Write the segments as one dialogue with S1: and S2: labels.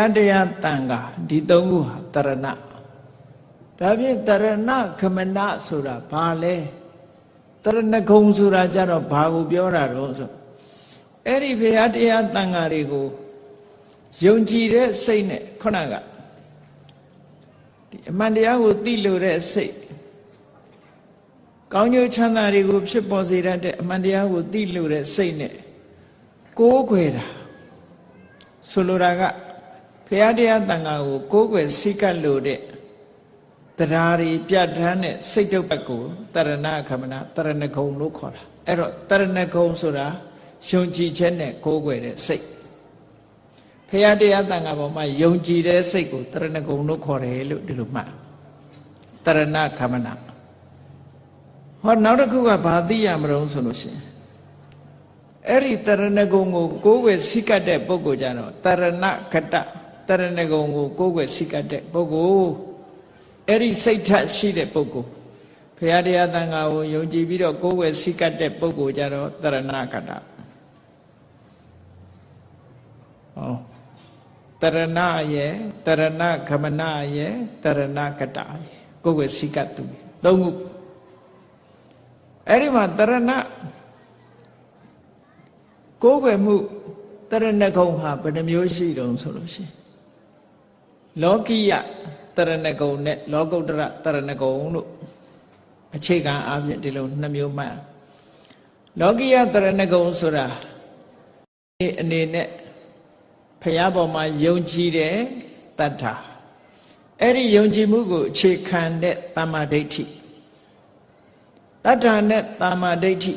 S1: ះတရားတန်ခါဒီသုံးခုဟာတရဏဒါဖြင့်တရဏခမနဆိုတာဘာလဲတရဏဂုံဆိုတာကြတော့ဘာကိုပြောတာတော့ဆိုအဲ့ဒီဘုရားတရားတန်ခါတွေကိုယုံကြည်တဲ့စိတ်နဲ့ခုနကဒီအမှန်တရားကိုသိလို့တဲ့စိတ်ကောင်းကျိုးချမ်းသာတွေကိုဖြစ်ပေါ်စေတတ်တဲ့အမှန်တရားကိုသိလို့တဲ့စိတ်နဲ့ကိုးကွယ်တာဆိုလိုတာက ဘုရားတရားတန်ခါကိုကိုးကွယ်စိတ်ကပ်လို့တဲ့တရားတွေပြဋ္ဌာန်းတဲ့စိတ်တုပ်ပတ်ကိုတရဏခမနာတရဏဂုံလို့ခေါ်တာအဲ့တော့တရဏဂုံဆိုတာယုံကြည်ချက်နဲ့ကိုးကွယ်တဲ့စိတ်ဖရာတရားတန်ခါပေါ်မှာယုံကြည်တဲ့စိတ်ကိုတရဏဂုံလို့ခေါ်တယ်လို့ဒီလိုမှတ်တရဏခမနာဟောနောက်တစ်ခုကဘာသိရမလို့ဆိုလို့ရှိရင်အဲ့ဒီတရဏဂုံကိုကိုးကွယ်စိတ်ကတ်တဲ့ပုဂ္ဂိုလ်ကြတော့တရဏခတတ ရဏဂုံကိုကိုးကွယ်စိတ်ကတ်တဲ့ပုဂ္ဂိုလ်အဲ့ဒီစိတ်ထက်ရှိတဲ့ပုဂ္ဂိုလ်ဘုရားတရားတန်ခါကိုယုံကြည်ပြီးတော့ကိုးကွယ်စိတ်ကတ်တဲ့ပုဂ္ဂိုလ်ကြတော့တရဏခတဟောတရဏရဲ့တရဏခမနရဲ့တရဏကတရဲ့ကိုယ်ွယ်စိကတ်သူသုံးခုအဲ့ဒီမှာတရဏကိုယ်ွယ်မှုတရဏဂုံဟာဘယ်နှမျိုးရှိတုံးဆိုလို့ရှိရင် လောကိယတရဏဂုံနဲ့လောကုတ္တရတရဏဂုံလို့အခြေခံအပြင်ဒီလိုနှစ်မျိုးမှတ်လောကိယတရဏဂုံဆိုတာအနေနဲ့ဖះပေါ်မှာယုံကြည်တဲ့တတ္ထာအဲ့ဒီယုံကြည်မှုကိုအခြေခံတဲ့တမ္မာဒိဋ္ဌိတတ္ထာနဲ့တမ္မာဒိဋ္ဌိ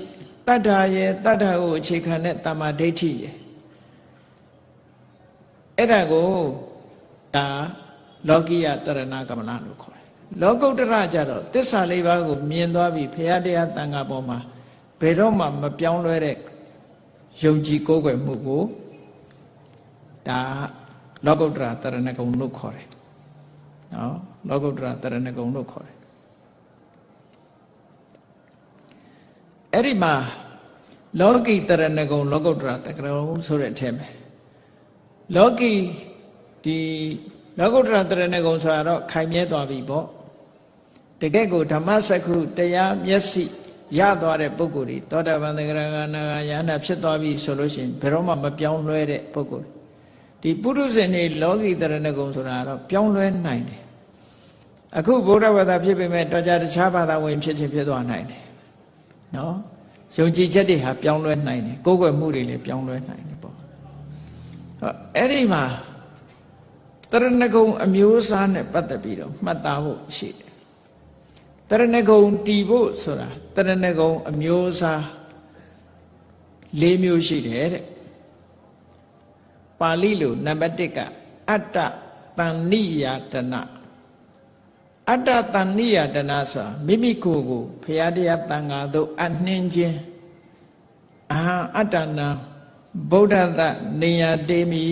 S1: တတ္ထာရဲ့တတ္ထာကိုအခြေခံတဲ့တမ္မာဒိဋ္ဌိရဲ့အဲ့ဒါကို ဒါလောကိယတရဏကမလလို့ခေါ်တယ်လောကုတ္တရကြတော့သစ္စာလေးပါးကိုမြင်သွားပြီဖရာတရားတန်ခါပေါ်မှာဘယ်တော့မှမပြောင်းလဲတဲ့ယုံကြည်ကိုးကွယ်မှုကိုဒါလောကုတ္တရာတရဏဂုံလို့ခေါ်တယ်နော်လောကုတ္တရာတရဏဂုံလို့ခေါ်တယ်အဲ့ဒီမှာလောကီတရဏဂုံလောကုတ္တရာတရဏဂုံဆိုတဲ့အထက်မှာလောကီ ဒီလောကုတ္တရာတရဏဂုံဆိုတာတော့ခိုင်မြဲသွားပြီပေါ့တကယ့်ကိုဓမ္မစကုတရားမျက်စိရသွားတဲ့ပုဂ္ဂိုလ်တွေသောတာပန်သဂရဂနာဂယန္တာဖြစ်သွားပြီဆိုလို့ရှိရင်ဘယ်တော့မှမပြောင်းလဲတဲ့ပုဂ္ဂိုလ်ဒီပုရုဇဉ်တွေလောကီတရဏဂုံဆိုတာတော့ပြောင်းလဲနိုင်တယ်အခုဗုဒ္ဓဘာသာဖြစ်ပေမဲ့တော့ကြတခြားဘာသာဝင်ဖြစ်ချင်းဖြစ်သွားနိုင်တယ်နော်ယုံကြည်ချက်တွေဟာပြောင်းလဲနိုင်တယ်ကိုယ်ွယ်မှုတွေလည်းပြောင်းလဲနိုင်တယ်ပေါ့ဟောအဲ့ဒီမှာ တရဏဂုံအမျိုးအစားနဲ့ပတ်သက်ပြီးတော့မှတ်သားဖို့ရှိတယ်တရဏဂုံတီဖို့ဆိုတာတရဏဂုံအမျိုးအစား၄မျိုးရှိတယ်တဲ့ပါဠိလိုနံပါတ်1ကအတ္တတန်နိယတနာအတ္တတန်နိယတနာဆိုတာမိမိကိုယ်ကိုဖရာတရားတန်ခါသို့အနှင်းခြင်းအာအတ္တနာဗုဒ္ဓသနေယတေမိ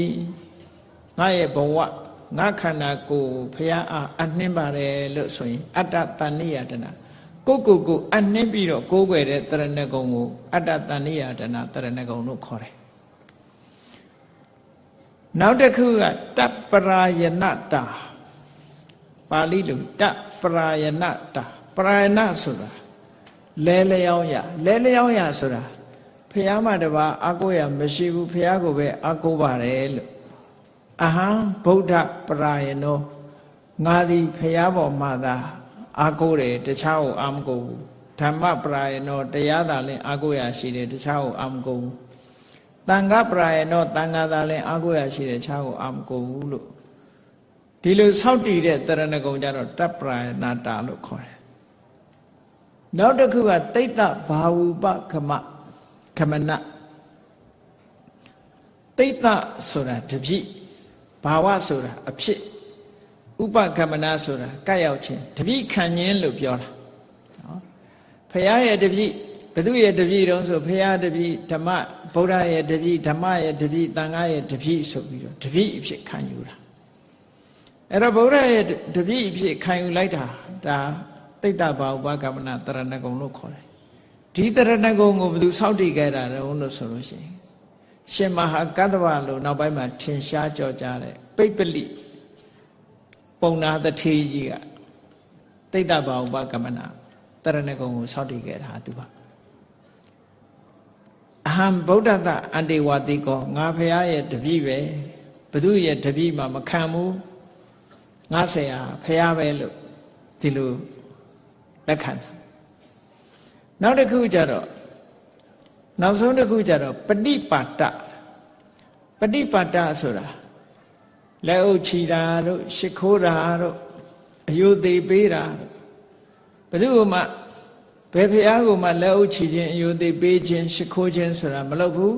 S1: ငါရဲ့ဘဝ ငါခန္ဓာကိုယ်ဖရာအားအနှင်းပါတယ်လို့ဆိုရင်အတ္တတန်နိယတနာကိုကိုကိုအနှင်းပြီးတော့ကိုးကွယ်တဲ့တရဏဂုံကိုအတ္တတန်နိယတနာတရဏဂုံလို့ခေါ်တယ်နောက်တစ်ခုကတပရာယနတာပါဠိလိုတပရာယနတာပရာယနဆိုတာလဲလျောင်းရလဲလျောင်းရဆိုတာဖះမတပါအာကိုရမရှိဘူးဖះကိုပဲအာကိုပါတယ်လို့ အဟံဗုဒ္ဓပရာယနောငါသည်ဖះပေါ်မှာသာအာကိုတယ်တခြားကိုအာမကိုဘူးဓမ္မပရာယနောတရားသာလင်အာကိုရရှိတယ်တခြားကိုအာမကိုဘူးတန်ခပရာယနောတန်ခါသာလည်းအာကိုရရှိတဲ့ခြားကိုအာမကုန်ဘူးလို့ဒီလိုဆောက်တည်တဲ့တရဏဂုံကြတော့တပရာယနာတာလို့ခေါ်တယ်နောက်တစ်ခုကတိတ်တဘာဝုပခမခမနတိတ်တဆိုတာတပြိ ဘာဝဆိုတာအဖြစ်ဥပကမနာဆိုတာကတ်ရောက်ခြင်းတပြိခံခြင်းလို့ပြောတာနော်ဖရာရဲ့တပြိဘသူရဲ့တပည့်တုံးဆိုဖရာတပည့်ဓမ္မဗုဒ္ဓရဲ့တပည့်ဓမ္မရဲ့တပည့်တန်ခါရဲ့တပည့်ဆိုပြီးတော့တပည့်အဖြစ်ခံယူတာအဲ့တော့ဗုဒ္ဓရဲ့တပည့်အဖြစ်ခံယူလိုက်တာဒါတိတ်တဘာဥပကမနာတရဏဂုံလို့ခေါ်တယ်ဒီတရဏဂုံကိုဘသူစောင့်တည်ခဲ့တာတုံးလို့ဆိုလို့ရှိရင် ရှင်မဟာကတ္တဗလို့နောက်ပိုင်းမှာထင်ရှားကြော်ကြားတဲ့ပိပလိပုံနာတထေးကြီးကတိတ်တဘာဥပကမနာတရဏဂုံကိုစောင့်တည်ခဲ့တာသူကအဟံဗုဒ္ဓတအန္တေဝတိကောငါဖရာရဲ့တပည့်ပဲဘု து ရဲ့တပည့်မှမခံဘူးငါဆရာဖရာပဲလို့ဒီလိုလက်ခံတာနောက်တစ်ခုကျတော့ နောက်ဆုံးတစ်ခုကျတော့ပฏิပါတပฏิပါတဆိုတာလက်အုပ်ချီတာတို့ရှ िख ိုးတာတို့အယုသေးပေးတာဘယ်သူမှဘယ်ဖះကိုမှလက်အုပ်ချီခြင်းအယုသေးပေးခြင်းရှ िख ိုးခြင်းဆိုတာမလုပ်ဘူး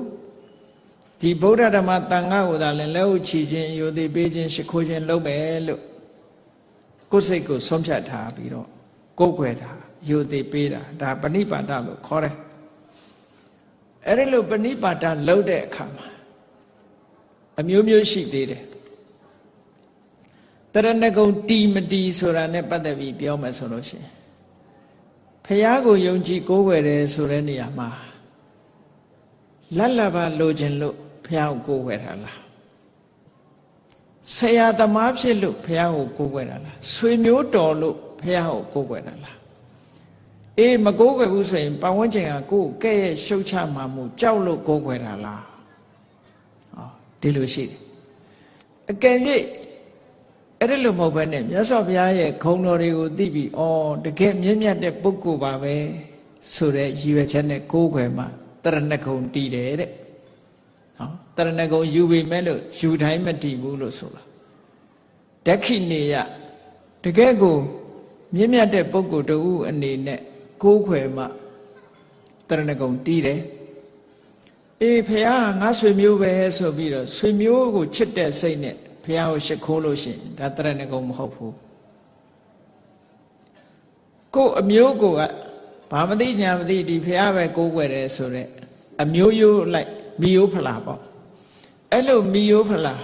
S1: ဒီဗုဒ္ဓဓမ္မတန်ခါကိုသာလည်းလက်အုပ်ချီခြင်းအယုသေးပေးခြင်းရှ िख ိုးခြင်းလုပ်မယ်လို့ကိုယ်စိတ်ကိုဆုံးဖြတ်ထားပြီးတော့ကိုယ်ွယ်တာယုသေးပေးတာဒါပဏိပါဒလို့ခေါ်တယ် အဲ့ဒီလိုပဏိပါဒလုပ်တဲ့အခါမှာအမျိုးမျိုးရှိသေးတယ်တရဏဂုံတီမတီဆိုတာ ਨੇ ပတ်သက်ပြီးပြောမယ်ဆိုလို့ရှိရင်ဖះကိုယုံကြည်ကိုးကွယ်တယ်ဆိုတဲ့နေရာမှာလတ်လဘလိုချင်လို့ဖះကိုကိုးကွယ်တာလားဆရာသမားဖြစ်လို့ဖះကိုကိုးကွယ်တာလားဆွေမျိုးတော်လို့ဖះကိုကိုးကွယ်တာလား အေးမကိုးကွယ်ဘူးဆိုရင်ပတ်ဝန်းကျင်ကကိုယ်ကဲ့ရဲ့ရှုတ်ချမှမှုကြောက်လို့ကိုးကွယ်တာလားဟောဒီလိုရှိတယ်အကယ်၍အဲ့ဒါလိုမဟုတ်ဘဲနဲ့မြတ်စွာဘုရားရဲ့ခုံတော်တွေကိုသိပြီးဩတကယ်မြင့်မြတ်တဲ့ပုဂ္ဂိုလ်ပါပဲဆိုတဲ့ရည်ရွယ်ချက်နဲ့ကိုးကွယ်မှတရဏဂုံတည်တယ်တဲ့ဟောတရဏဂုံယူပေမဲ့လို့ယူတိုင်းမတည်ဘူးလို့ဆိုတာဒက္ခိနေယတကယ်ကိုမြင့်မြတ်တဲ့ပုဂ္ဂိုလ်တူအနေနဲ့ ကိုးခွယ်မှတရဏဂုံတီးတယ်အေးဖះငါဆွေမျိုးပဲဆိုပြီးတော့ဆွေမျိုးကိုချစ်တဲ့စိတ်နဲ့ဖះကိုရှ िख ိုးလို့ရှိရင်ဒါတရဏဂုံမဟုတ်ဘူးကို့အမျိုးကိုကဘာမသိညာမသိဒီဖះပဲကိုးကွယ်တယ်ဆိုတော့အမျိုးရိုးလိုက်မီယိုးဖလာပေါ့အဲ့လိုမီယိုးဖလာ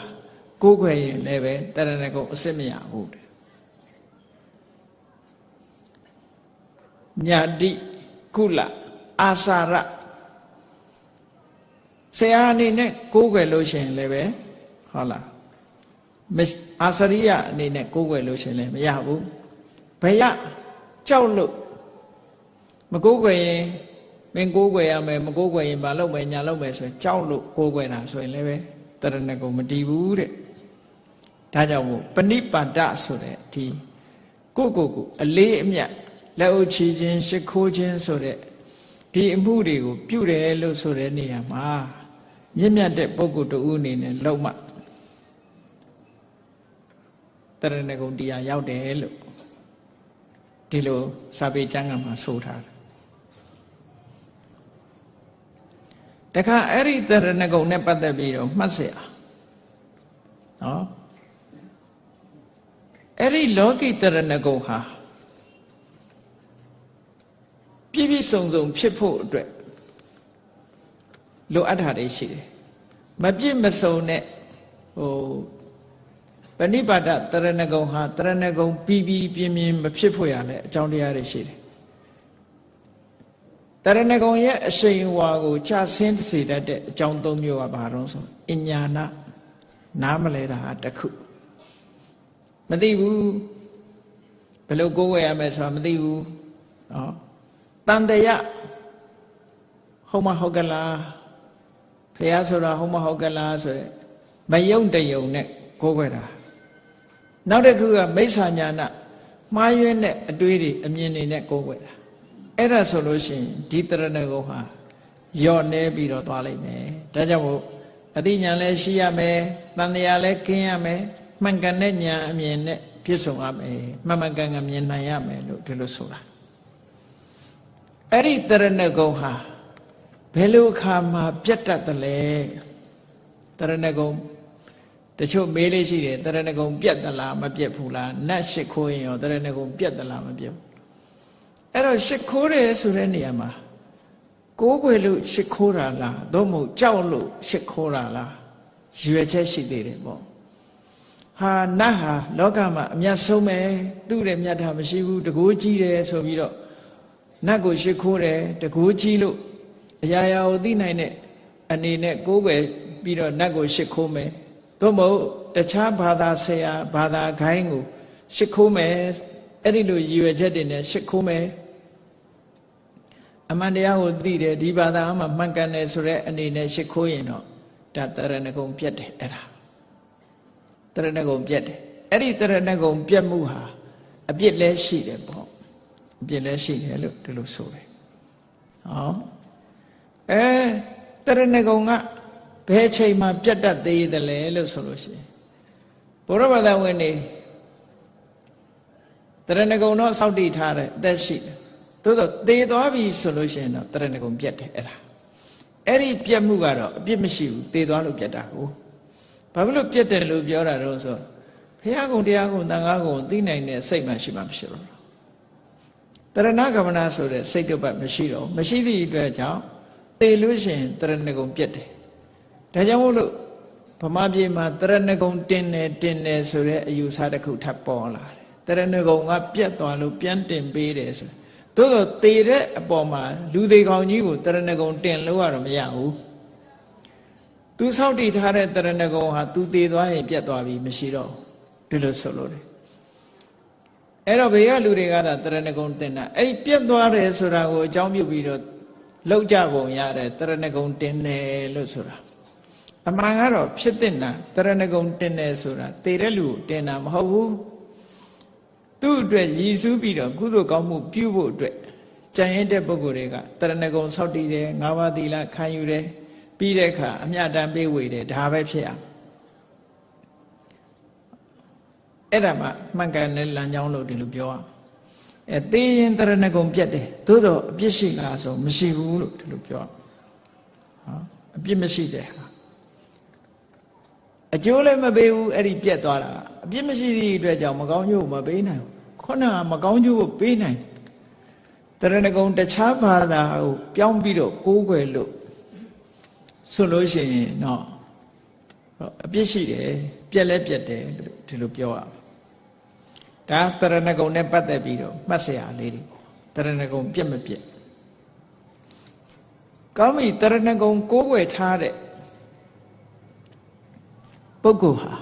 S1: ကိုးကွယ်ရင်လည်းပဲတရဏဂုံအစစ်မရဘူးတဲ့ ညာတိကုလအာစာရဆရာအနေနဲ့ကိုးကွယ်လို့ရှိရင်လည်းပဲဟုတ်လားအာစရိယအနေနဲ့ကိုးကွယ်လို့ရှိရင်လည်းမရဘူးဘယ်ရကြောက်လို့မကိုးကွယ်ရင်မင်းကိုးကွယ်ရမယ်မကိုးကွယ်ရင်မလုပ်မယ်ညာလုပ်မယ်ဆိုရင်ကြောက်လို့ကိုးကွယ်တာဆိုရင်လည်းပဲတရဏဂုံမတည်ဘူးတဲ့ဒါကြောင့်မို့ပဏိပါဒဆိုတဲ့ဒီကိုကိုကိုအလေးအမြတ် လက်အုပ်ချီခြင်းရှ िख ိုးခြင်းဆိုတဲ့ဒီအမှုတွေကို ပြုတယ်လို့ဆိုတဲ့နေရာမှာမြင့်မြတ်တဲ့ပုဂ္ဂိုလ်တူအနေနဲ့လုံမှတရဏဂုံတရားရောက်တယ်လို့ဒီလိုစာပေကျမ်းကမှာဆိုထားတယ်တခါအဲ့ဒီတရဏဂုံနဲ့ပတ်သက်ပြီးတော့မှတ်เสียနော်အဲ့ဒီလောကိတရဏဂုံဟာ စုံစုံဖြစ်ဖို့အတွက်လိုအပ်တာတွေရှိတယ်မပြည့်မစုံတဲ့ဟိုပဏိပါဒတရဏဂုံဟာတရဏဂုံပြီးပြီးပြင်းပြင်းမဖြစ်ဖို့ရလဲအကြောင်းတရားတွေရှိတယ်တရဏဂုံရဲ့အရှိန်ဝါကိုကြာဆင်းစေတတ်တဲ့အကြောင်းသုံးမျိုးကဘာလို့ဆိုအညာနာနားမလဲတာတခုမသိဘူးဘယ်လိုကိုးဝယ်ရမယ်ဆိုတာမသိဘူးနော် တန်တရဟုတ်မဟုတ်ကလားဖះဆိုတာဟုတ်မဟုတ်ကလားဆိုရယ်မယုံတယုံနဲ့ကိုးခွဲတာနောက်တစ်ခုကမိစ္ဆာညာနာမှားယွင်းတဲ့အတွေးတွေအမြင်တွေနဲ့ကိုးခွဲတာအဲ့ဒါဆိုလို့ရှိရင်ဒီတရဏဂုံဟာယော့နေပြီးတော့သွားလိမ့်မယ်ဒါကြောင့်မို့အတိညာလည်းရှိရမယ်တန်တရားလည်းခင်းရမယ်မှန်ကန်တဲ့ညာအမြင်နဲ့ပြည့်စုံရမယ်မှန်မှန်ကန်ကန်မြင်နိုင်ရမယ်လို့ဒီလိုဆိုတာ အဲ့ဒီတရဏဂုံဟာဘယ်လိုအခါမှာပြတ်တတ်တယ်လဲတရဏဂုံတချို့မေးလေးရှိတယ်တရဏဂုံပြတ်သလားမပြတ်ဘူးလားနတ်ရှ िख ိုးရင်ရောတရဏဂုံပြတ်သလားမပြတ်ဘူးအဲ့တော့ရှ िख ိုးတယ်ဆိုတဲ့နေရာမှာကိုးကွယ်လို့ရှ िख ိုးတာလားသို့မဟုတ်ကြောက်လို့ရှ िख ိုးတာလားရွယ်ချက်ရှိသေးတယ်ပေါ့ဟာနတ်ဟာလောကမှာအမြတ်ဆုံးပဲသူ့ရဲ့မြတ်တာမရှိဘူးတကိုးကြီးတယ်ဆိုပြီးတော့ နတ်ကိုရှိခိုးတယ်တကူးကြီးလို့အရာရာကိုသိနိုင်တဲ့အနေနဲ့ကိုယ်ွယ်ပြီးတော့နတ်ကိုရှိခိုးမယ်သို့မဟုတ်တခြားဘာသာဆရာဘာသာခိုင်းကိုရှိခိုးမယ်အဲ့ဒီလိုရည်ရွယ်ချက်တွေနဲ့ရှိခိုးမယ်အမှန်တရားကိုသိတယ်ဒီဘာသာမှမှန်ကန်တယ်ဆိုတဲ့အနေနဲ့ရှိခိုးရင်တော့ဒါတရဏဂုံပြတ်တယ်အဲ့ဒါတရဏဂုံပြတ်တယ်အဲ့ဒီတရဏဂုံပြတ်မှုဟာအပြစ်လည်းရှိတယ်ပေါ့ အပြစ်လဲရှိတယ်လို့ဒီလိုဆိုတယ်ဟောအဲတရဏဂုံကဘယ်ချိန်မှပြတ်တတ်သေးသလဲလို့ဆိုလို့ရှိရင်ဘုရားဘာသာဝင်နေတရဏဂုံတော့စောက်တည်ထားတယ်အသက်ရှိတယ်သို့တော့သေသွားပြီဆိုလို့ရှိရင်တော့တရဏဂုံပြတ်တယ်အဲ့ဒါအဲ့ဒီပြတ်မှုကတော့အပြစ်မရှိဘူးသေသွားလို့ပြတ်တာကိုဘာဖြစ်လို့ပြတ်တယ်လို့ပြောတာတော့ဆိုဘုရားကုံတရားကုံသံဃာကုံသိနိုင်တဲ့စိတ်မှရှိမှမရှိတော့ တရဏဂမနာဆိုတဲ့စိတ်တုပ်ပတ်မရှိတော့မရှိသည့်အတွက်ကြောင့်သေလို့ရှိရင်တရဏဂုံပြတ်တယ်ဒါကြောင့်မို့လို့ဗမာပြည်မှာတရဏဂုံတင်တယ်တင်တယ်ဆိုတဲ့အယူဆတစ်ခုထပ်ပေါ်လာတယ်တရဏဂုံကပြတ်သွားလို့ပြန်တင်ပေးတယ်ဆိုသို့တော့သေတဲ့အပေါ်မှာလူသေးကောင်ကြီးကိုတရဏဂုံတင်လို့ရတော့မရဘူးသူဆောက်တည်ထားတဲ့တရဏဂုံဟာသူသေသွားရင်ပြတ်သွားပြီမရှိတော့ဒီလိုဆိုလို့တယ် အဲ့တော့ဘေးကလူတွေကဒါတရဏဂုံတင်တာအဲ့ပြတ်သွားတယ်ဆိုတာကိုအကြောင်းပြုပြီးတော့လောက်ကြပုံရတယ်တရဏဂုံတင်တယ်လို့ဆိုတာအမှန်ကတော့ဖြစ်တဲ့နာတရဏဂုံတင်တယ်ဆိုတာသေတဲ့လူကိုတင်တာမဟုတ်ဘူးသူ့အတွက်ရည်စူးပြီးတော့ကုသိုလ်ကောင်းမှုပြုဖို့အတွက်ကြံရင်တဲ့ပုဂ္ဂိုလ်တွေကတရဏဂုံဆောက်တည်တယ်ငါးပါးသီလခံယူတယ်ပြီးတဲ့အခါအမြတ်တမ်းပေးဝေတယ်ဒါပဲဖြစ်အောင် အဲ့ဒါမှမှန်ကန်တဲ့လမ်းကြောင်းလို့ဒီလိုပြောအောင်အဲသေရင်တရဏဂုံပြတ်တယ်သို့တော့အပြစ်ရှိလားဆိုမရှိဘူးလို့ဒီလိုပြောအောင်ဟောအပြစ်မရှိတဲ့ဟာအကျိုးလည်းမပေးဘူးအဲ့ဒီပြက်သွားတာအပြစ်မရှိသည့်အတွက်ကြောင့်မကောင်းကျိုးမပေးနိုင်ဘူးခုနကမကောင်းကျိုးကိုပေးနိုင်တရဏဂုံတခြားဘာသာကိုပြောင်းပြီးတော့ကိုးကွယ်လို့ဆိုလို့ရှိရင်တော့အပြစ်ရှိတယ်ပြက်လဲပြက်တယ်လို့ဒီလိုပြောရ ဒါတရဏဂုံနဲ့ပတ်သက်ပြီးတော့မှတ်စရာလေးတွေတရဏဂုံပြက်မပြက်ကောင်းပြီတရဏဂုံကိုးကွယ်ထားတဲ့ပုဂ္ဂိုလ်ဟာ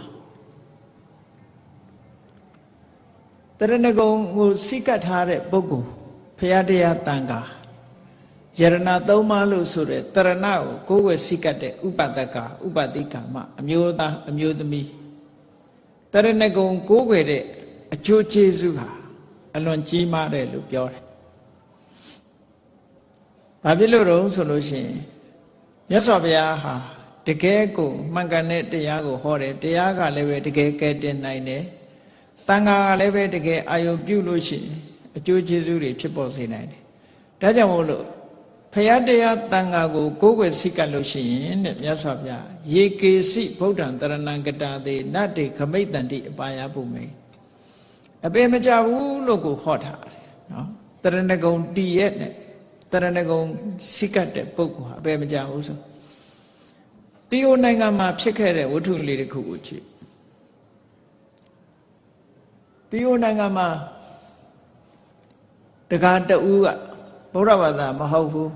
S1: တရဏဂုံကိုစိကတ်ထားတဲ့ပုဂ္ဂိုလ်ဖရာတရားတန်ခါယရဏသုံးပါးလို့ဆိုတဲ့တရဏကိုကိုယ်ဝယ်စိကတ်တဲ့ဥပဒကဥပတိကာမအမျိုးသားအမျိုးသမီးတရဏဂုံကိုယ်ွယ်တဲ့ အကျိုးကျေးဇူးဟာအလွန်ကြီးမားတယ်လို့ပြောတယ်။ဘာဖြစ်လို့တော့ဆိုလို့ရှိရင်မြတ်စွာဘုရားဟာတကယ်ကိုမှန်ကန်တဲ့တရားကိုဟောတယ်တရားကလည်းပဲတကယ်ကဲတင်နိုင်တယ်တန်ခါကလည်းပဲတကယ်အာယုပြုလို့ရှိရင်အကျိုးကျေးဇူးတွေဖြစ်ပေါ်စေနိုင်တယ်ဒါကြောင့်မို့လို့ဖရာတရားတန်ခါကိုကိုးကွယ်စိတ်ကပ်လို့ရှိရင်တဲ့မြတ်စွာဘုရားယေကေစိဗုဒ္ဓံတရဏံကတာသေးနတ္တေခမိတ်တန်တိအပါယဘုမေ အပေမကြဘူးလို့ကိုဟောထားတယ်နော်တရဏဂုံတည်ရဲ့နဲ့တရဏဂုံစိတ်ကပ်တဲ့ပုဂ္ဂိုလ်ဟာအပေမကြဘူးဆိုတီယိုနိုင်ငံမှာဖြစ်ခဲ့တဲ့ဝတ္ထုလေးတစ်ခုကိုကြည့်တီယိုနိုင်ငံမှာတကားတူကဘုရားဘာသာမဟုတ်ဘူး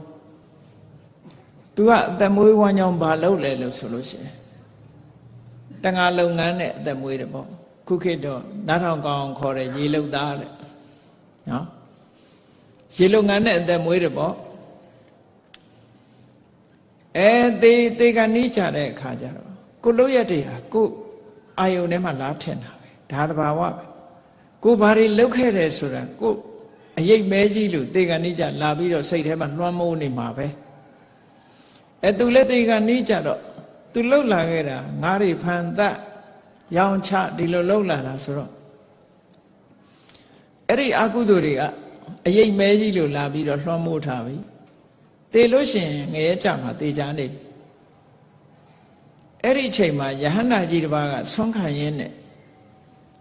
S1: သူကအသက်မွေးဝမ်းကြောင်းဘာလုပ်လဲလို့ဆိုလို့ရှိရင်တငါလုပ်ငန်းနဲ့အသက်မွေးတယ်ပေါ့ ခုခေတ်တော့နားထောင်ကောင်းခေါ်တယ်ရေလုတ်သားတဲ့နော်ရေလုပ်ငန်းနဲ့အသက်မွေးတယ်ပေါ့အဲသေသေကနီးကြတဲ့အခါကျတော့ကိုလို့ရတဲ့ဟာကိုအာယုန်ထဲမှာလာထင်တာပဲဒါသဘာဝပဲကိုဘာတွေလုပ်ခဲ့တယ်ဆိုတာကိုအရေးမဲကြီးလို့သေကနီးကြလာပြီးတော့စိတ်ထဲမှာလွှမ်းမိုးနေမှာပဲအဲသူလည်းသေကနီးကြတော့သူလှုပ်လာခဲ့တာငါးတွေဖန်သက် ရောင်ချဒီလိုလှုပ်လာတာဆိုတော့အဲ့ဒီအကုသိုလ်တွေကအရေးမဲကြီးလို့လာပြီးတော့လွှမ်းမိုးထားပြီသေလို့ရှိရင်ငရဲကြမှာသေချာနေပြီအဲ့ဒီအချိန်မှာယဟန္တာကြီးတစ်ပါးကဆွမ်းခံရင်းနဲ့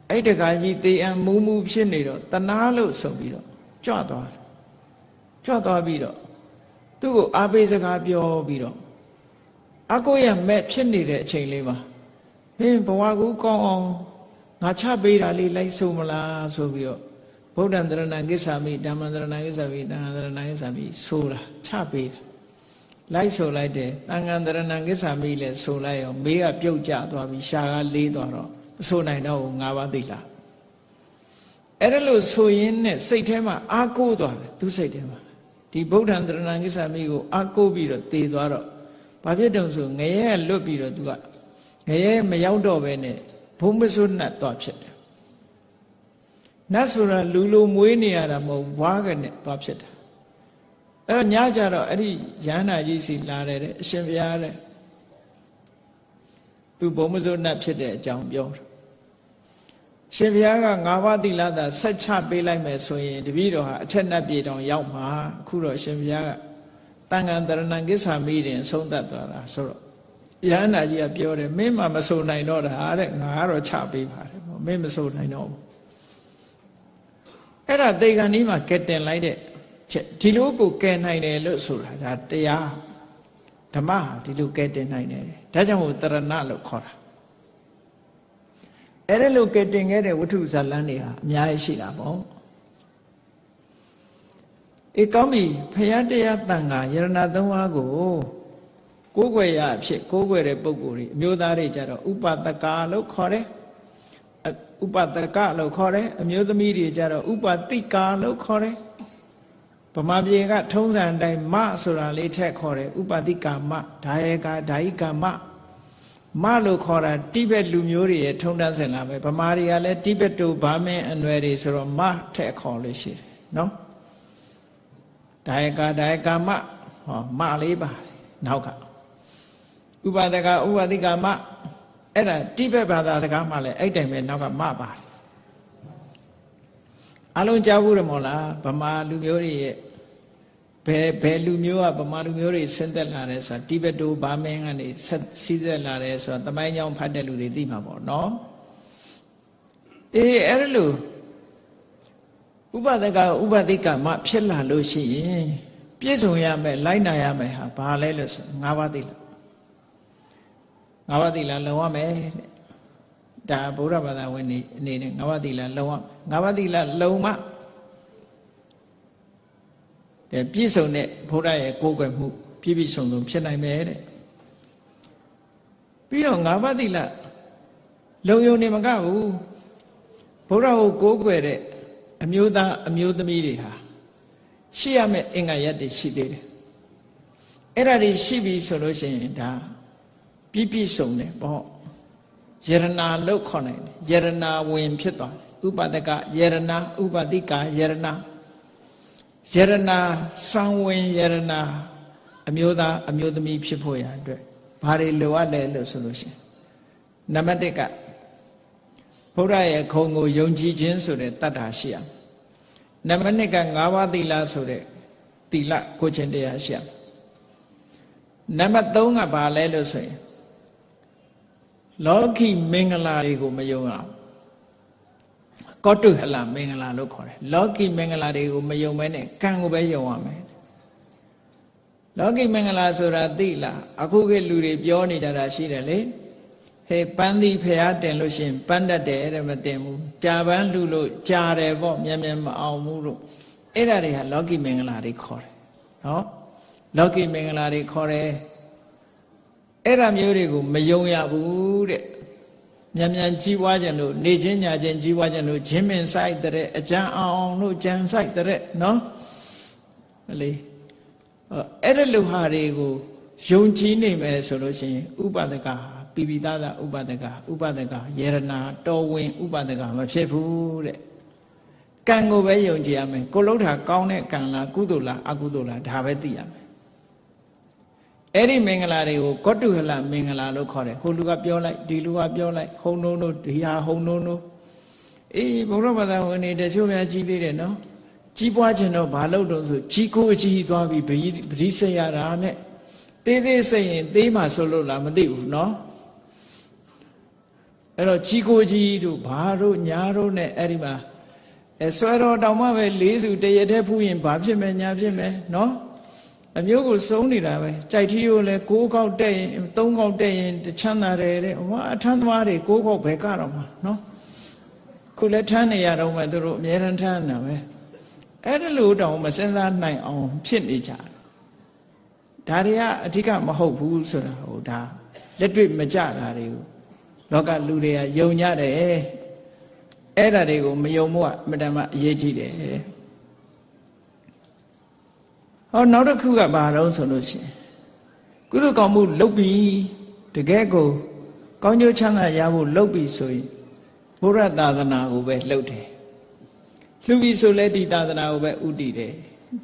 S1: အဲ့တကာကြီးသေအံမူးမူးဖြစ်နေတော့တနာလို့ဆိုပြီးတော့ကြွသွားတယ်ကြွသွားပြီးတော့သူ့ကိုအားပေးစကားပြောပြီးတော့အကိုရမဲ့ဖြစ်နေတဲ့အချိန်လေးမှာ ဟင်းဘဝကူကောင်းအောင်ငါချပေးတာလေးလိုက်ဆုံးမလားဆိုပြီးတော့ဗုဒ္ဓံတရဏံကိစ္ဆာမိဓမ္မံတရဏံကိစ္ဆာမိသံဃာတရဏံကိစ္ဆာမိဆိုတာချပေးတာလိုက်ဆိုလိုက်တယ်တန်ခန္တရဏံကိစ္ဆာမိလဲဆိုလိုက်ရောမေးကပြုတ်ကျသွားပြီရှာကလေးသွားတော့မဆိုနိုင်တော့ဘူး၅ပါးသိလားအဲ့ဒါလို့ဆိုရင်းနဲ့စိတ်ထဲမှာအာကိုးသွားတယ်သူစိတ်ထဲမှာဒီဗုဒ္ဓံတရဏံကိစ္ဆာမိကိုအာကိုးပြီးတော့တည်သွားတော့ဘာဖြစ်တုံဆိုငရဲလွတ်ပြီးတော့သူက ငရဲမရောက်တော့ပဲနဲ့ဘုံမစွတ်နှတ်သွားဖြစ်တယ်နတ်ဆိုတာလူလိုမွေးနေရတာမဟုတ်ဘွားကနဲ့သွားဖြစ်တာအဲ့တော့ညကြတော့အဲ့ဒီရဟန္တာကြီးစီလာတယ်တဲ့အရှင်ဘုရားတဲ့သူဘုံမစိုးနှတ်ဖြစ်တဲ့အကြောင်းပြောတယ်ရှင်ဘုရားကငါးပါးသီလသာဆက်ချပေးလိုက်မယ်ဆိုရင်တပည့်တော်ဟာအထက်နှက်ပြေတောင်ရောက်မှာအခုတော့ရှင်ဘုရားကတန်ခါတရဏံကိစ္ဆာမိတင်ဆုံးသက်သွားတာဆိုတော့ ရဟန္တာကြီးကပြောတယ်မင်းမှမဆိုနိုင်တော့တာတဲ့ငါကတော့ချပေးပါတယ်မင်းမဆိုနိုင်တော့ဘူးအဲ့ဒါတေဂန်ဒီမှာကက်တင်လိုက်တဲ့ချက်ဒီလိုကိုကယ်နိုင်တယ်လို့ဆိုတာဒါတရားဓမ္မဟာဒီလိုကယ်တင်နိုင်တယ်ဒါကြောင့်မို့တရဏလို့ခေါ်တာအဲ့ဒါလိုကယ်တင်ခဲ့တဲ့ဝတ္ထုဇာလန်းတွေဟာအများကြီးရှိတာပေါ့အေးကောင်းပြီဖရာတရားတန်ခါယရဏသုံးပါးကို ကိုးကွယ်ရအဖြစ်ကိုးကွယ်တဲ့ပုံကိုယ်တွေအမျိုးသားတွေကြတော့ဥပတကာလို့ခေါ်တယ်ဥပတကလို့ခေါ်တယ်အမျိုးသမီးတွေကြတော့ဥပတိကာလို့ခေါ်တယ်ဗမာပြည်ကထုံးစံအတိုင်းမဆိုတာလေးထက်ခေါ်တယ်ဥပတိကာမဒါယေကာဓာယိကာမမလို့ခေါ်တာတိဘက်လူမျိုးတွေရဲ့ထုံးတမ်းစင်လာပဲဗမာတွေကလည်းတိဘက်တို့ဗာမင်းအနွယ်တွေဆိုတော့မထက်ခေါ်လို့ရှိတယ်နော်ဒါယေကာဒါယေကာမဟောမလေးပါတယ်နောက်က ဥပဒကဥပတိကာမအဲ့ဒါတိဘက်ဘာသာစကားမှလည်းအဲ့တိုင်ပဲနောက်ကမပါတယ်အလုံးကြားဘူးရမို့လားဗမာလူမျိုးတွေရဲ့ဘယ်ဘယ်လူမျိုးကဗမာလူမျိုးတွေဆင်းသက်လာတယ်ဆိုတာတိဘက်တိုဘာမင်းကနေဆက်စီးသက်လာတယ်ဆိုတာတမိုင်းကြောင်ဖတ်တဲ့လူတွေသိမှာပေါ့နော်အေးအဲ့လိုဥပဒကဥပဒိကမဖြစ်လာလို့ရှိရင်ပြည့်စုံရမယ်လိုက်နာရမယ်ဟာဘာလဲလို့ဆို၅ပါးသိလား ငါးပါးသီလလုံရမယ်ဒါဗုဒ္ဓဘာသာဝင်နေအနေနဲ့ငါးပါးသီလလုံရငါးပါးသီလလုံမှတဲ့ပြည့်စုံတဲ့ဘုရားရဲ့ကိုယ်ွယ်မှုပြည့်ပြည့်စုံစုံဖြစ်နိုင်မယ်တဲ့ပြီးတော့ငါးပါးသီလလုံယုံနေမကဘူးဘုရားကိုကိုးကွယ်တဲ့အမျိုးသားအမျိုးသမီးတွေဟာရှိရမယ့်အင်္ဂါရက်တွေရှိသေးတယ်အဲ့ဒါတွေရှိပြီဆိုလို့ရှိရင်ဒါ ပြည့်ပြည့်စုံတယ်ပေါ့ယရနာလို့ခေါ်နိုင်တယ်ယရနာဝင်ဖြစ်သွားတယ်ဥပဒကယရနာဥပတိကယရနာယရနာစံဝင်ယရနာအမျိုးသားအမျိုးသမီးဖြစ်ဖို့ရအတွက်ဘာတွေလိုအပ်လဲလို့ဆိုလို့ရှိရင်နံပါတ်1ကဘုရားရဲ့ခုံကိုယုံကြည်ခြင်းဆိုတဲ့တတ္တာရှိရနံပါတ်2က၅ပါးသီလဆိုတဲ့သီလကိုချင်းတရားရှိရနံပါတ်3ကဘာလဲလို့ဆိုရင် လောကီမင်္ဂလာတွေကိုမယုံအောင်ကောတုဟလမင်္ဂလာလို့ခေါ်တယ်လောကီမင်္ဂလာတွေကိုမယုံမဲနဲ့ကံကိုပဲယုံရမယ်လောကီမင်္ဂလာဆိုတာသိလားအခုကလူတွေပြောနေကြတာရှိတယ်လေဟေးပန်းသီးဖျားတင်လို့ရှိရင်ပန်းတတ်တယ်တဲ့မတင်ဘူးကြာပန်းလူလို့ကြာတယ်ပေါ့မြန်မြန်မအောင်ဘူးလို့အဲ့ဒါတွေဟာလောကီမင်္ဂလာတွေခေါ်တယ်နော်လောကီမင်္ဂလာတွေခေါ်တယ် အဲ့ဒါမျိုးတွေကိုမယုံရဘူးတဲ့မြန်မြန်ကြီးပွားကြလို့နေချင်းညာချင်းကြီးပွားကြလို့ဂျင်းမင်ဆိုင်တဲ့အကြံအောင်လို့ကြံဆိုင်တဲ့နော်မလေးအဲ့ဒါလူဟာတွေကိုယုံကြည်နေမယ်ဆိုလို့ရှိရင်ဥပဒကပိပိသားသာဥပဒကဥပဒကယေရနာတော်ဝင်ဥပဒကမဖြစ်ဘူးတဲ့ကံကိုပဲယုံကြည်ရမယ်ကိုလုံးထာကောင်းတဲ့ကံလားကုသိုလ်လားအကုသိုလ်လားဒါပဲသိရမယ် အဲ့ဒီမင်္ဂလာတွေကိုကောတုဟလမင်္ဂလာလို့ခေါ်တယ်ဟိုလူကပြောလိုက်ဒီလူကပြောလိုက်ဟုံနိုးနိုးဒီဟာဟုံနိုးနိုးအေးဘုရားဘာသာဝင်နေတချို့များကြီးသေးတယ်နော်ကြီးပွားခြင်းတော့ဘာလို့တော့ဆိုကြီးကိုအကြီးသွားပြီးပရိစိတ်ရတာနဲ့သေးသေးစိတ်ရင်သေးမှဆိုလို့လားမသိဘူးနော်အဲ့တော့ကြီးကိုကြီးတို့ဘာတို့ညာတို့နဲ့အဲ့ဒီမှာအဲဆွဲတော်တောင်မှပဲလေးစုတရတဲ့ဖူးရင်ဘာဖြစ်မယ်ညာဖြစ်မယ်နော် အမျိုးကိုစုံနေတာပဲကြိုက်ထီးကိုလည်း6ခေါက်တက်ရင်3ခေါက်တက်ရင်တချမ်းသာတယ်တဲ့ဟောအထမ်းသမားတွေ6ခေါက်ပဲကတော့မှာနော်ခုလည်းထမ်းနေရတော့မှသူတို့အများရန်ထမ်းနေတာပဲအဲ့ဒါလို့တောင်မစင်စားနိုင်အောင်ဖြစ်နေကြတယ်ဒါတွေကအဓိကမဟုတ်ဘူးဆိုတာဟိုဒါလက်တွေ့မကြတာတွေကိုလောကလူတွေကယုံကြတယ်အဲ့ဒါတွေကိုမယုံမှုကအမတမအရေးကြီးတယ် ဟောနောက်တစ်ခုကဘာတော့ဆိုလို့ရှိရင်ကုသိုလ်ကောင်းမှုလုပ်ပြီးတကယ်ကိုကောင်းကျိုးချမ်းသာရဖို့လုပ်ပြီးဆိုရင်ဘုရားသာသနာကိုပဲလှုပ်တယ်လှူပြီးဆိုလဲဒီသာသနာကိုပဲဥတည်တယ်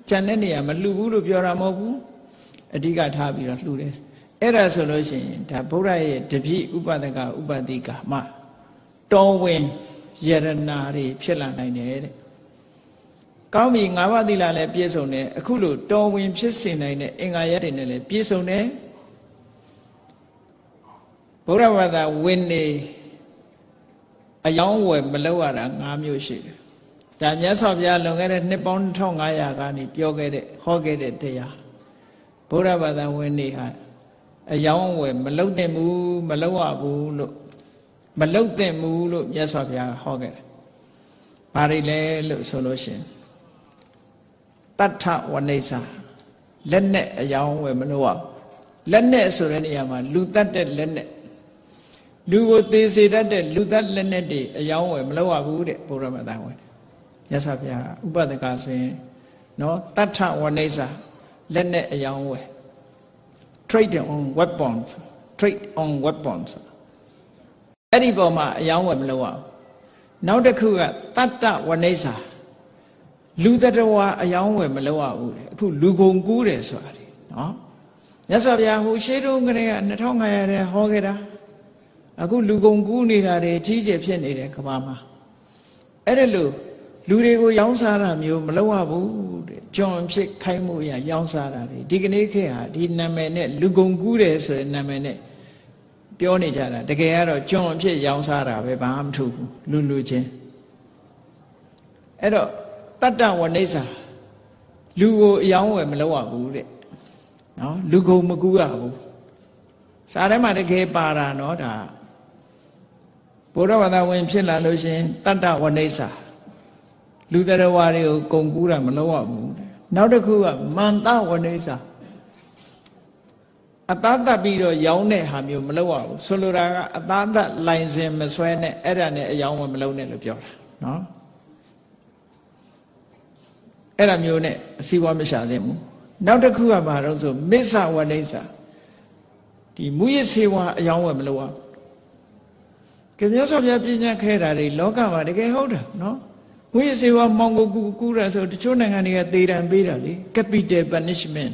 S1: ကြံတဲ့နေရာမလှူဘူးလို့ပြောတာမဟုတ်ဘူးအဓိကထားပြီးတော့လှူတယ်အဲ့ဒါဆိုလို့ရှိရင်ဒါဘုရားရဲ့တပြည့်ဥပဒကဥပတိကမှတော်ဝင်ယရနာတွေဖြစ်လာနိုင်တယ်တဲ့ ကောင်းပြီငါးပါးသီလလည်းပြည့်စုံတယ်အခုလို့တော်ဝင်ဖြစ်စေနိုင်တဲ့အင်္ဂါရက်တွေနဲ့လည်းပြည့်စုံတယ်ဘုရားဘာသာဝင်နေအယောင်းဝယ်မလောက်ရတာ၅မျိုးရှိတယ်ဒါမြတ်စွာဘုရားလွန်ခဲ့တဲ့နှစ်ပေါင်း1500ကနေပြောခဲ့တဲ့ဟောခဲ့တဲ့တရားဘုရားဘာသာဝင်နေဟာအယောင်းဝယ်မလောက်တဲ့ဘူးမလောက်ရဘူးလို့မလောက်တဲ့ဘူးလို့မြတ်စွာဘုရားဟောခဲ့တယ်။ဘာတွေလဲလို့ဆိုလို့ရှိရင် တတ္ထဝနိစ္စလက်နဲ့အယောင်းဝယ်မလို့ရလက်နဲ့ဆိုတဲ့နေရာမှာလူတတ်တဲ့လက်နဲ့လူကိုသေစေတတ်တဲ့လူတတ်လက်နဲ့တွေအယောင်းဝယ်မလို့ရဘူးတဲ့ဘုရားမသာဝင်မြတ်စွာဘုရားဥပဒကဆိုရင်နော်တတ္ထဝနိစ္စလက်နဲ့အယောင်းဝယ် trade on weapons trade on weapons အဲ့ဒီပေါ်မှာအယောင်းဝယ်မလုပ်အောင်နောက်တစ်ခုကတတ္တဝနိစ္စ လူတတဝါအယောင်းဝယ်မလုပ်ရဘူးလေအခုလူကုန်ကူးတယ်ဆိုတာလေနော်မြတ်စွာဘုရားဟိုရှေးတုန်းကတည်းက2500ရဲဟောခဲ့တာအခုလူကုန်ကူးနေတာတွေကြီးကျယ်ဖြစ်နေတယ်ကဘာမှာအဲ့ဒါလို့လူတွေကိုရောင်းစားတာမျိုးမလုပ်ရဘူးတဲ့ကျွန်ဖြစ်ခိုင်းမှုရရောင်းစားတာတွေဒီကနေ့ခေတ်ဟာဒီနာမည်နဲ့လူကုန်ကူးတယ်ဆိုတဲ့နာမည်နဲ့ပြောနေကြတာတကယ်ကတော့ကျွန်အဖြစ်ရောင်းစားတာပဲဘာမှမထူဘူးလူလူချင်းအဲ့တော့ တတ္တဝနိစ္စလူကိုအယောင်းဝယ်မလုပ်ရဘူးတဲ့နော်လူကုန်မကူးရဘူးစားထဲမှာတကယ်ပါတာနော်ဒါဘုရားဘာသာဝင်ဖြစ်လာလို့ရှင်တတ္တဝနိစ္စလူတရားဝါတွေကိုကုံကူးတာမလုပ်ရဘူးတဲ့နောက်တစ်ခုကမန္တဝနိစ္စအသားသက်ပြီးတော့ရောင်းတဲ့ဟာမျိုးမလုပ်ရဘူးဆိုလိုတာကအသားသက်လိုင်စင်မဆွဲနဲ့အဲ့ဒါနဲ့အယောင်းမလုပ်နဲ့လို့ပြောတာနော် အဲ့ဒါမျိုးနဲ့အစည်းအဝါမရှာသင့်ဘူးနောက်တစ်ခုကဘာလို့ဆိုမစ္ဆဝနိစ္စဒီမူရစေဝါအယောင်းဝယ်မလုပ်ရဘူးကမြတ်စွာဘုရားပြညာခဲ့တာတွေလောကမှာတကယ်ဟုတ်တာနော်မူရစေဝါမောင်ကိုကူကူးတာဆိုတချို့နိုင်ငံတွေကသေတံပေးတာလေ capital punishment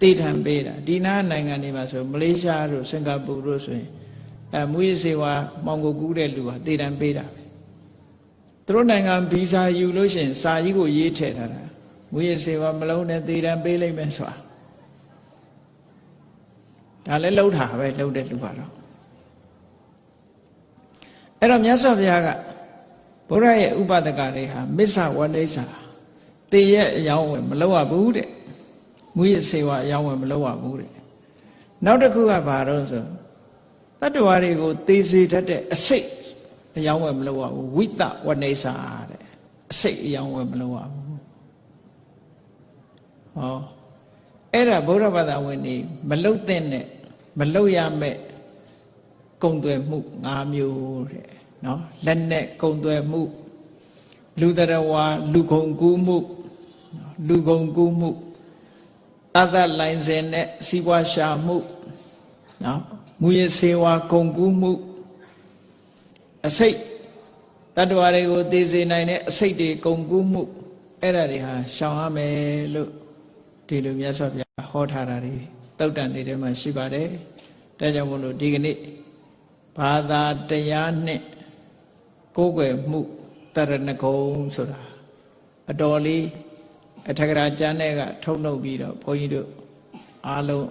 S1: တေထံပေးတာဒီနာနိုင်ငံတွေမှာဆိုမလေးရှားတို့စင်ကာပူတို့ဆိုရင်အဲမူရစေဝါမောင်ကိုကူးတဲ့လူဟာတေထံပေးတာပဲသူတို့နိုင်ငံဗီဇာယူလို့ရှိရင်စာကြီးကိုရေးထည့်ထားတာ မူရစေဝါမလုံးနဲ့တေထံပေးလိုက်မယ်ဆိုတာဒါလည်းလှုပ်တာပဲလှုပ်တဲ့လူကတော့အဲ့တော့မြတ်စွာဘုရားကဘုရားရဲ့ဥပဒကတွေဟာမစ္ဆဝဏိစ္ဆာတေရဲ့အယောင်းဝင်မလုပ်ရဘူးတဲ့မူရစေဝါအယောင်းဝင်မလုပ်ရဘူးတဲ့နောက်တစ်ခုကဘာတော့ဆိုတတ္တဝါတွေကိုသေစေတတ်တဲ့အစိတ်အယောင်းဝင်မလုပ်ရဘူးဝိတဝဏိစ္ဆာတဲ့အစိတ်အယောင်းဝင်မလုပ်ရဘူး ဟောအဲ့ဒါဗုဒ္ဓဘာသာဝင်နေမလုတ်တဲ့နဲ့မလုတ်ရမဲ့ကုံသွယ်မှု၅မျိုးတဲ့နော်လက်နဲ့ကုံသွယ်မှုလူတရဝါလူကုံကူးမှုလူကုံကူးမှုသတ်သတ်လိုင်းစင်နဲ့စီးပွားရှာမှုနော်မူရစေဝါကုံကူးမှုအစိတ်တတ္တဝါတွေကိုသိစေနိုင်တဲ့အစိတ်တွေကုံကူးမှုအဲ့ဒါတွေဟာရှောင်ရမယ်လို့ ဒီလိုမြတ်စွာဘုရားဟောထားတာတွေတုတ်တန်တွေထဲမှာရှိပါတယ်ဒါကြောင့်မို့လို့ဒီကနေ့ဘာသာတရားနဲ့ကိုးကွယ်မှုတရဏဂုံဆိုတာအတော်လေးအထက်ကရာကျမ်းတဲ့ကထုတ်နှုတ်ပြီးတော့ဘုန်းကြီးတို့အားလုံး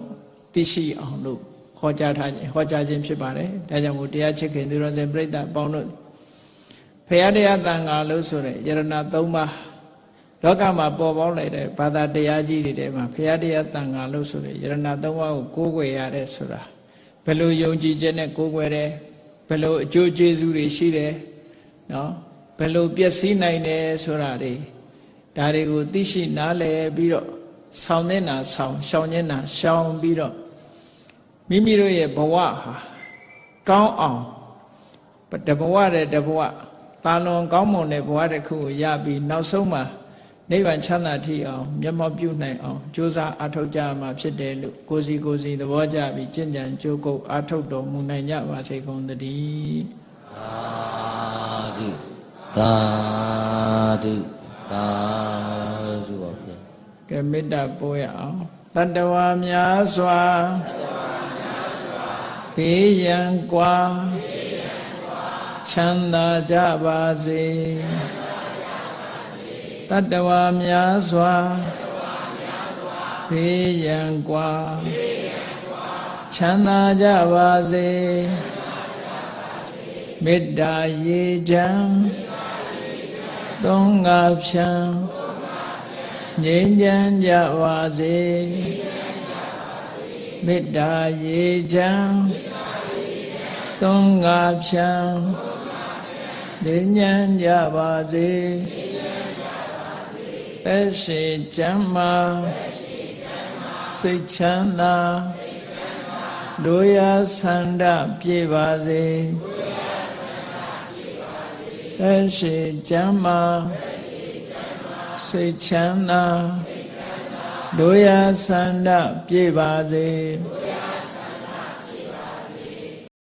S1: သိရှိအောင်လို့ဟောကြားထားခြင်းဟောကြားခြင်းဖြစ်ပါတယ်ဒါကြောင့်မို့တရားချစ်ခင်သူတော်စင်ပြိဿပေါင်းတို့ဖရာတရားတန်ခါလို့ဆိုတဲ့ယရဏသုံးပါး လောကမှာပေါ်ပေါက်လိုက်တဲ့ဘာသာတရားကြီးတွေထဲမှာဖရာတရားတန်ခါလို့ဆိုတဲ့ယရဏသုံးပါးကိုကိုးကွယ်ရတဲ့ဆိုတာဘယ်လိုယုံကြည်ခြင်းနဲ့ကိုးကွယ်တယ်ဘယ်လိုအကျိုးကျေးဇူးတွေရှိတယ်နော်ဘယ်လိုပျက်စီးနိုင်တယ်ဆိုတာတွေဒါတွေကိုသိရှိနားလည်ပြီးတော့ဆောင်းနေတာဆောင်းရှောင်နေတာရှောင်ပြီးတော့မိမိတို့ရဲ့ဘဝဟာကောင်းအောင်တဘဝတဲ့တဘဝတာလွန်ကောင်းမွန်တဲ့ဘဝတစ်ခုကိုရပြီးနောက်ဆုံးမှာ နိဗ္ဗာန်ချမ်းသာထိအောင်မျက်မှောက်ပြုနိုင်အောင်ကြိုးစားအားထုတ်ကြမှာဖြစ်တယ်လို့ကိုစီကိုစီသဘောကျပြီးကြင်ကြံကြိုးကုပ်အားထုတ်တော်မူနိုင်ကြပါစေကုန်သတည်း
S2: သာဓုသာဓုသာဓုပါဗျာ
S1: ကဲမေတ္တာပို့ရအောင်တတ္တဝါများစွာဘေးရန်ကွာချမ်းသာကြပါစေ တတ္တဝါများစွာဘေးရန်ကွာချမ်းသာကြပါစေမေတ္တာရေချမ်းသုံးငါဖြံငြိမ်းချမ်းကြပါစေမေတ္တာရေချမ်းသုံးငါဖြံငြိမ်းချမ်းကြပါစေ သက်ရှိချမ်းမာစိတ်ချမ်းသာတို့ရဆန္ဒပြေပါစေသက်ရှိချမ်းမာစိတ်ချမ်းသာတို့ရဆန္ဒပြေပါစေ